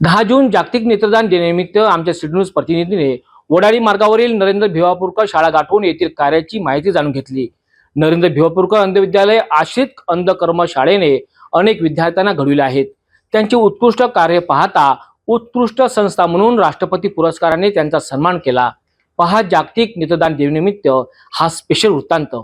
दहा जून जागतिक नेत्रदान दिनानिमित्त आमच्या सिटी प्रतिनिधीने वडाळी मार्गावरील नरेंद्र भिवापूरकर शाळा गाठवून येथील कार्याची माहिती जाणून घेतली. नरेंद्र भिवापूरकर अंध विद्यालय आश्रित अंधकर्म शाळेने अनेक विद्यार्थ्यांना घडविले आहेत. त्यांचे उत्कृष्ट कार्य पाहता उत्कृष्ट संस्था म्हणून राष्ट्रपती पुरस्काराने त्यांचा सन्मान केला. पहा जागतिक नेत्रदान दिनानिमित्त हा स्पेशल वृत्तांत.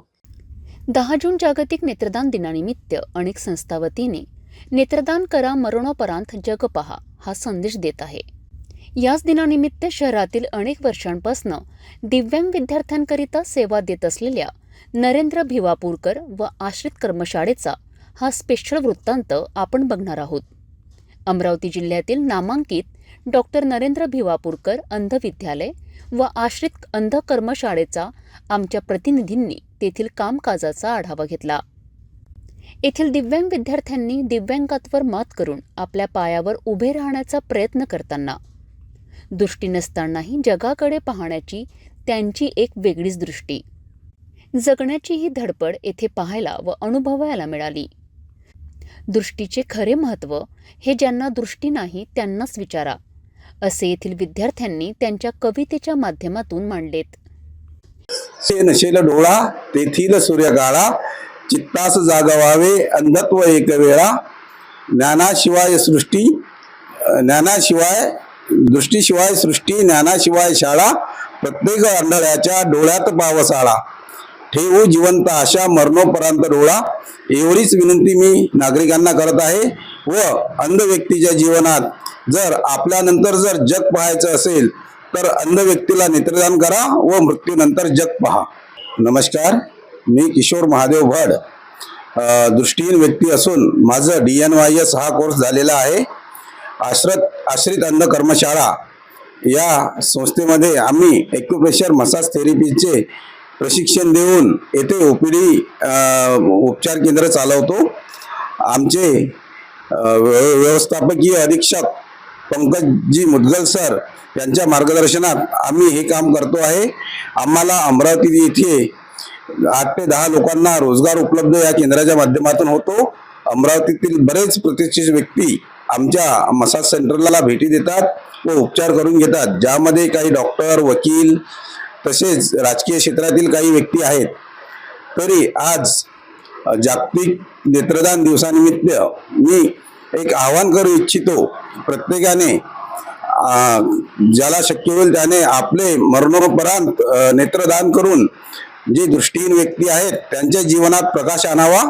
दहा जून जागतिक नेत्रदान दिनानिमित्त अनेक संस्था वतीने नेत्रदान करा मरणोपरांत जग पहा. हा संदेश देत आहे. याच दिनानिमित्त शहरातील अनेक वर्षांपासून दिव्यांग विद्यार्थ्यांकरिता सेवा देत असलेल्या नरेंद्र भिवापूरकर व आश्रित कर्मशाळेचा हा स्पेशल वृत्तांत आपण बघणार आहोत. अमरावती जिल्ह्यातील नामांकित डॉक्टर नरेंद्र भिवापूरकर अंध विद्यालय व आश्रित अंध कर्मशाळेचा आमच्या प्रतिनिधींनी तेथील कामकाजाचा आढावा घेतला. येथील दिव्यांग विद्यार्थ्यांनी दिव्यांगात्वर मात करून आपल्या पायावर उभे राहण्याचा प्रयत्न करताना. दृष्टी नसतानाही जगाकडे पाहण्याची त्यांची एक वेगळीच दृष्टी. जगण्याची ही धडपड येथे पाहायला व अनुभवायला मिळाली. दृष्टीचे खरे महत्त्व हे ज्यांना दृष्टी नाही त्यांनाच विचारा असे येथील विद्यार्थ्यांनी त्यांच्या कवितेच्या माध्यमातून मांडलेत. नशेला डोळा तेथील सूर्यकाळा चित्तास जागवावे अंधत्व एक वेळा ज्ञानाशिवाय सृष्टी ज्ञानाशिवाय दृष्टीशिवाय सृष्टी ज्ञानाशिवाय शाळा प्रत्येक आंधळ्याच्या डोळ्यात पावसाळा ठेवू जिवंत आशा मरणोपरांत डोळा एवढीच विनंती मी नागरिकांना करत आहे व अंध व्यक्तीच्या जीवनात जर आपल्यानंतर जर जग पाहायचं असेल तर अंध व्यक्तीला नेत्रदान करा व मृत्यूनंतर जग पहा नमस्कार मी किशोर महादेव भड. दृष्टीहीन व्यक्ती असून माझं डी एन वाय एस हा कोर्स झालेला आहे. आश्रत आश्रित अंध कर्मशाळा या संस्थेमध्ये आम्ही एक्युप्रेशर मसाज थेरपीचे प्रशिक्षण देऊन येथे ओ पी डी उपचार केंद्र चालवतो. आमचे व्यवस्थापकीय अधीक्षक पंकजजी मुदगल सर यांच्या मार्गदर्शनात आम्ही हे काम करतो आहे. आम्हाला अमरावती येथे आठ ते दहा लोकांना रोजगार उपलब्ध या केंद्राच्या माध्यमातून होतो. अमरावतीतील बरेच प्रतिष्ठित व्यक्ती आमच्या मसाज सेंटरला भेटी देतात व उपचार करून घेतात. ज्यामध्ये काही डॉक्टर वकील तसेच राजकीय क्षेत्रातील काही व्यक्ती आहेत. तरी आज जागतिक नेत्रदान दिवसानिमित्त मी एक आवाहन करू इच्छितो. प्रत्येकाने ज्याला शक्य होईल त्याने आपले मरणोपरांत नेत्रदान करून जे दृष्टीहीन व्यक्ती आहेत त्यांच्या जीवनात प्रकाश आणावा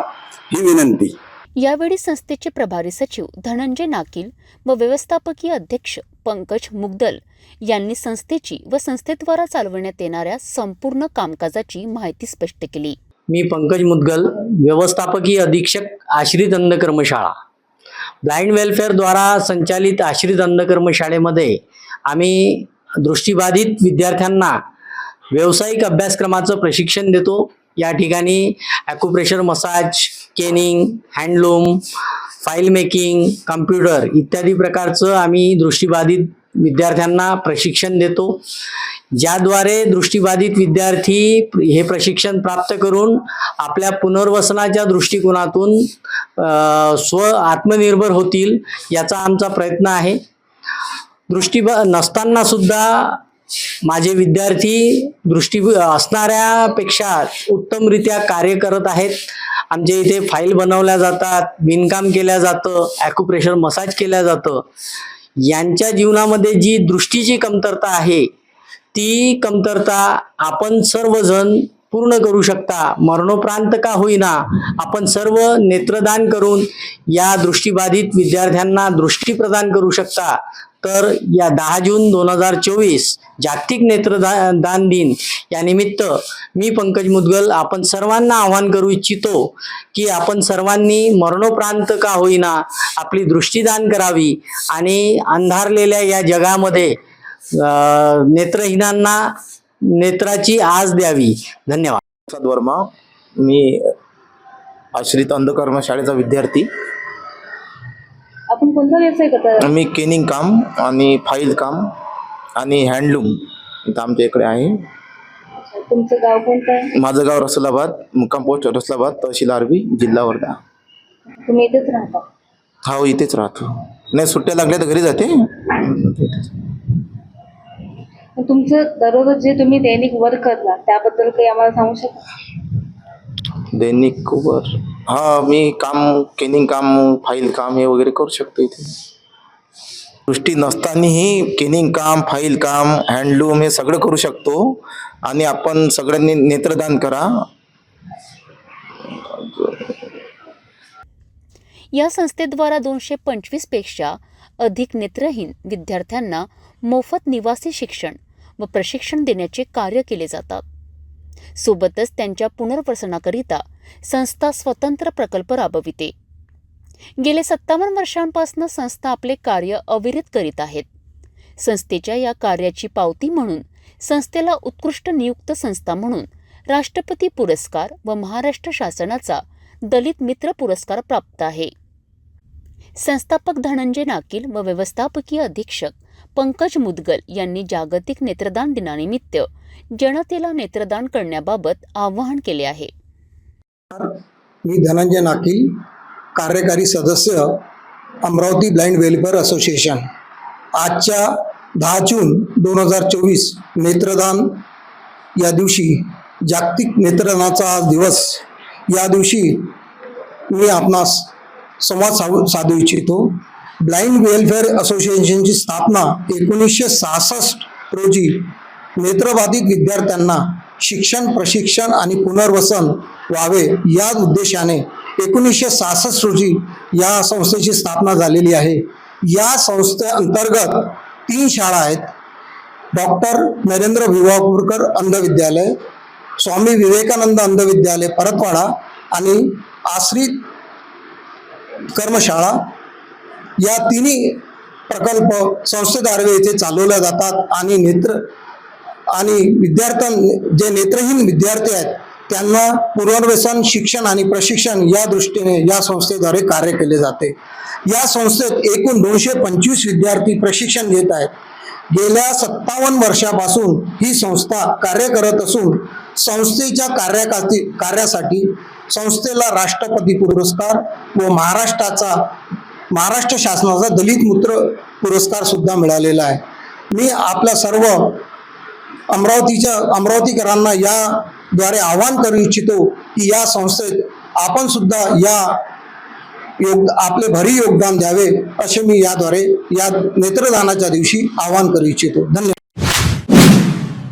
ही विनंती. यावेळी संस्थेचे प्रभारी सचिव धनंजय नाकील व व्यवस्थापकीय अध्यक्ष पंकज मुगदल यांनी संस्थेची व संस्थेद्वारा चालवण्यात येणाऱ्या संपूर्ण कामकाजाची माहिती स्पष्ट केली. मी पंकज मुदगल व्यवस्थापकीय अधीक्षक आश्रित अंधकर्मशाळा ब्लाइंड वेलफेअरद्वारा संचालित आश्रित अंधकर्मशाळेमध्ये आम्ही दृष्टीबाधित विद्यार्थ्यांना व्यावसायिक अभ्यासक्रमाचं प्रशिक्षण देतो. या ठिकाणी acupressure massage caning handloom file making computer इत्यादी प्रकारचं आम्ही दृष्टीबाधित विद्यार्थ्यांना प्रशिक्षण देतो. ज्याद्वारे दृष्टीबाधित विद्यार्थी हे प्रशिक्षण प्राप्त करून आपल्या पुनर्वसनाच्या दृष्टिकोनातून स्व आत्मनिर्भर होतील याचा आमचा प्रयत्न आहे. दृष्टीबा नसताना सुद्धा माझे विद्यार्थी दृष्टी असणाऱ्यापेक्षा उत्तमरित्या कार्य करत आहेत. आमच्या इथे फाईल बनवल्या जातात विणकाम केल्या जातं ॲक्युप्रेशर मसाज केल्या जातं. यांच्या जीवनामध्ये जी दृष्टीची कमतरता आहे ती कमतरता आपण सर्वजण पूर्ण करू शकता. मरणोप्रांत का होईना आपण सर्व नेत्रदान करून या दृष्टीबाधित विद्यार्थ्यांना दृष्टी प्रदान करू शकता. तर या दहा जून दोन हजार चोवीस जागतिक नेत्रदान दान. दिन या निमित्त मी पंकज मुदगल आपण सर्वांना आवाहन करू इच्छितो की आपण सर्वांनी मरणोप्रांत का होईना आपली दृष्टीदान करावी आणि अंधारलेल्या या जगामध्ये नेत्रहीनांना नेत्राची आज द्यावी. धन्यवाद. वर्मा मी आश्रित अंधकर्म शाळेचा विद्यार्थी. कोणता व्यवसाय करता मी केनिंग काम आणि फाईल काम आणि हँडलूम इथं आमच्या इकडे आहे. तुमचं गाव कोणतं आहे? माझं गाव रसलाबाद मुक्काम पोस्ट रसलाबाद तहसील आरबी जिल्हा वर्धा. तुम्ही इथेच राहता? हा हो, इथेच राहतो. नाही सुट्ट्या लागल्या तर घरी जाते. मग तुमचं दररोज जे तुम्ही दैनिक वर्क करता त्याबद्दल काही आम्हाला सांगू शकता? दैनिक वर हा मी काम केनिंग काम फाईल काम हे वगैरे करू शकतो इथे. दृष्टी नसतानाही केनिंग काम फाईल काम हँडलूम हे सगळं करू शकतो. आणि आपण सगळ्यांनी नेत्रदान करा. या संस्थेद्वारा दोनशे पंचवीसपेक्षा अधिक नेत्रहीन विद्यार्थ्यांना मोफत निवासी शिक्षण व प्रशिक्षण देण्याचे कार्य केले जातात. सोबतच त्यांच्या पुनर्वसनाकरिता संस्था स्वतंत्र प्रकल्प राबविते. गेले सत्तावन्न वर्षांपासून संस्था आपले कार्य अविरत करीत आहेत. संस्थेच्या या कार्याची पावती म्हणून संस्थेला उत्कृष्ट नियुक्त संस्था म्हणून राष्ट्रपती पुरस्कार व महाराष्ट्र शासनाचा दलित मित्र पुरस्कार प्राप्त आहे. संस्थापक धनंजय नाकील व व्यवस्थापकीय अधीक्षक पंकज मुदगल यांनी जागतिक नेत्रदान दिनानिमित्त जनतेला नेत्रदान करण्याबाबत आवाहन केले आहे. मी धनंजय नाकील कार्यकारी सदस्य अमरावती ब्लाइंड वेलफेअर असोसिएशन आजच्या दहा जून दोन हजार चोवीस नेत्रदान या दिवशी जागतिक नेत्रदानाचा आज दिवस. या दिवशी मी आपणास संवाद साधू साधू इच्छितो. ब्लाइंड वेलफेअर असोसिएशनची स्थापना एकोणीसशे सहासष्ट रोजी नेत्रबाधित विद्यार्थ्यांना शिक्षण प्रशिक्षण आणि पुनर्वसन व्हावे या उद्देशाने एकोणीसशे सहासष्ट रोजी या संस्थेची स्थापना झालेली आहे. या संस्थेअंतर्गत तीन शाळा आहेत. डॉक्टर नरेंद्र भिवापूरकर अंध विद्यालय स्वामी विवेकानंद अंध विद्यालय परतवाडा आणि आश्रित कर्मशाळा. या तिन्ही प्रकल्प संस्थेद्वारे येथे चालवल्या जातात आणि नेत्र आणि विद्यार्थ्यां जे नेत्रहीन विद्यार्थी आहेत त्यांना पुनर्वसन शिक्षण आणि प्रशिक्षण या दृष्टीने या संस्थेद्वारे कार्य केले जाते. या संस्थेत एकूण दोनशे पंचवीस विद्यार्थी प्रशिक्षण घेत आहेत. गेल्या सत्तावन्न वर्षापासून ही संस्था कार्य करत असून संस्थेच्या कार्याकाती कार्यासाठी संस्थेला राष्ट्रपती पुरस्कार व महाराष्ट्राचा महाराष्ट्र शासनाचा दलित मित्र पुरस्कार सुद्धा मिळालेला आहे. मी आपल्या सर्व अमरावतीच्या अमरावतीकरांना या द्वारे आवाहन करू इच्छितो की या संस्थेत आपण सुद्धा या योग आपले भरी योगदान द्यावे असे मी याद्वारे या नेत्रदानाच्या दिवशी आवाहन करू इच्छितो. धन्यवाद.